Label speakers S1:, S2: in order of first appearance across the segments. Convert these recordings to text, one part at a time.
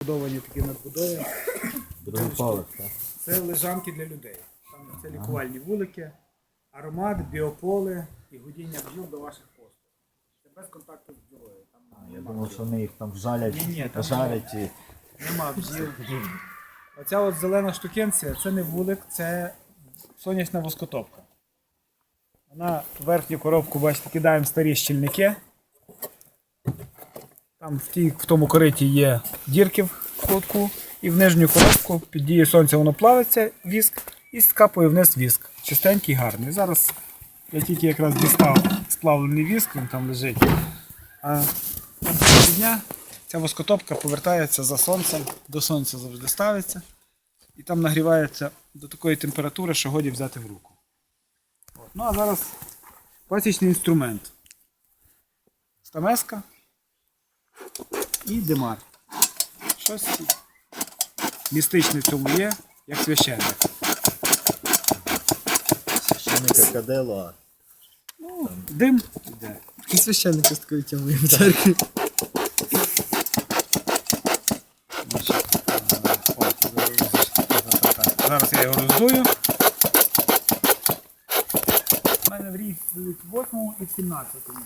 S1: Будовані такі надбудови. Це лежанки для людей. Там це лікувальні вулики, аромат, біополе і гудіння бджіл до ваших послуг. Це без контакту з бджолою. Там
S2: Я
S1: нема
S2: думав,
S1: бджіл.
S2: що вони їх там жалять,
S1: Ні-ні, там
S2: пожарять і.
S1: Нема бджіл. Оця от зелена штукенція це не вулик, це сонячна воскотопка. Вона верхню коробку, бачите, кидаємо старі щільники. Там в, тій, в тому кориті є дірки в холодку, і в нижню коробку під дією сонця воно плавиться, віск, і скапує вниз віск. Чистенький, гарний. Зараз я тільки якраз дістав сплавлений віск, він там лежить. А дня ця воскотопка повертається за сонцем, до сонця завжди ставиться. І там нагрівається до такої температури, що годі взяти в руку. От. Ну а зараз пасічний інструмент. Стамеска і димар. Щось містичне в цьому є, як священник.
S2: Священника кадило.
S1: Ну, дим іде.
S3: І священника з такою тямою в церкві.
S1: Зараз- Зараз я його роздую. У мене в рік будуть в 8 і в 17. Тут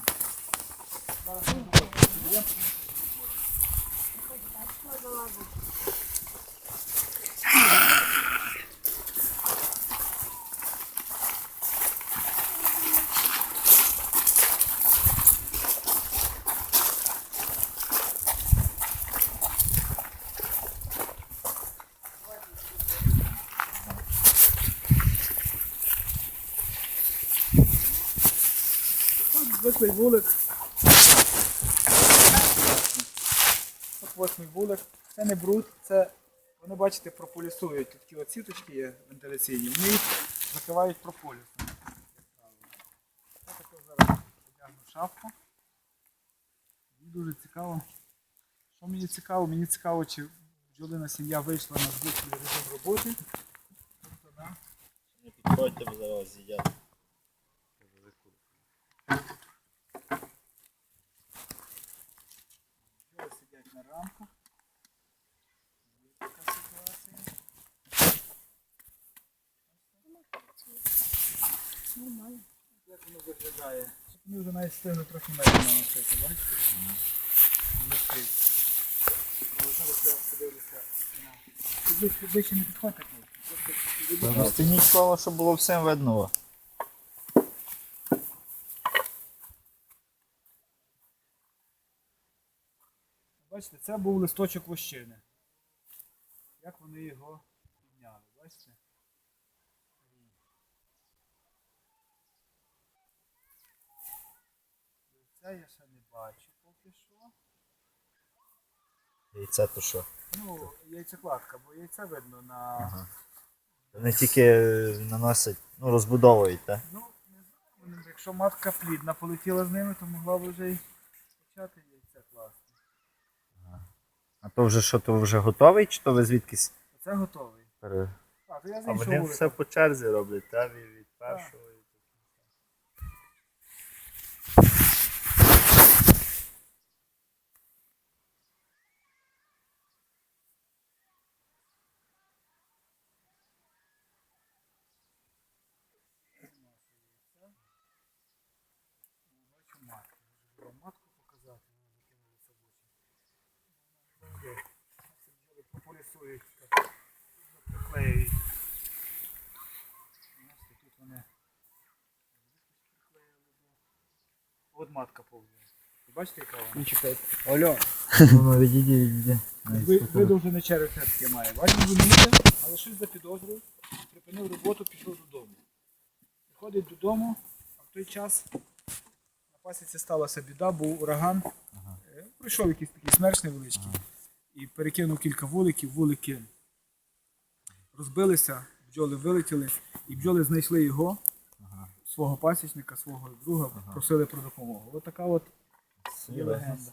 S1: звиклий вулик. От восьмий вулик. Це не бруд, це вони, бачите, прополісують. Тут такі от сіточки є вентиляційні. Вони їх закривають прополісом. Я також зараз одягну шапку. Мені дуже цікаво. Що мені цікаво? Мені цікаво, чи бджолина сім'я вийшла на звичний режим роботи. Тобто, да,
S2: Не підходьте, зараз з'їдять.
S1: Бджоли сидять на рамках. Є така ситуація.
S3: Нормально.
S1: Як воно виглядає? Мені вже навіть стигли трохи меду наносити, бачите? Але зараз я подивлюся на... Ближче, не підходьте. хлопці. Просто
S2: Розтягніть коло, щоб було всім видно.
S1: Бачите, це був листочок вощини. Як вони його підняли, бачите? Це я ще не бачу поки що.
S2: І це то що?
S1: Ну, яйцекладка, бо яйце видно на.
S2: Ага. Вони тільки наносять, ну розбудовують, так?
S1: Ну, не знаю, якщо матка плідна полетіла з ними, то могла б вже й почати яйце класти.
S2: А то вже що, то вже готовий, чи то ви звідкись
S1: Оце готовий.
S2: пере...
S1: А, то я з
S2: А
S1: іншого
S2: вони
S1: вулика.
S2: все по черзі роблять, так? Від від першого. і до кінця.
S1: Бачу матку. Можу вам матку показати, вона закинулася в очі. Де? Це бджоли приклеюють. Тут вони. От матка повзає. Ви бачите, яка вона?
S3: Не чекайте. Алло.
S2: Ну, відійди, відійди.
S1: Ви, видовжене череп таке має. Бачите, розумієте, але щось запідозрив, припинив роботу, пішов додому. Приходить додому, а в той час на пасіці сталася біда, був ураган. Е, Прийшов якийсь такий смерч невеличкий і перекинув кілька вуликів, вулики розбилися, бджоли вилетіли, і бджоли знайшли його, свого пасічника, свого друга, просили про допомогу. Ось така от є легенда.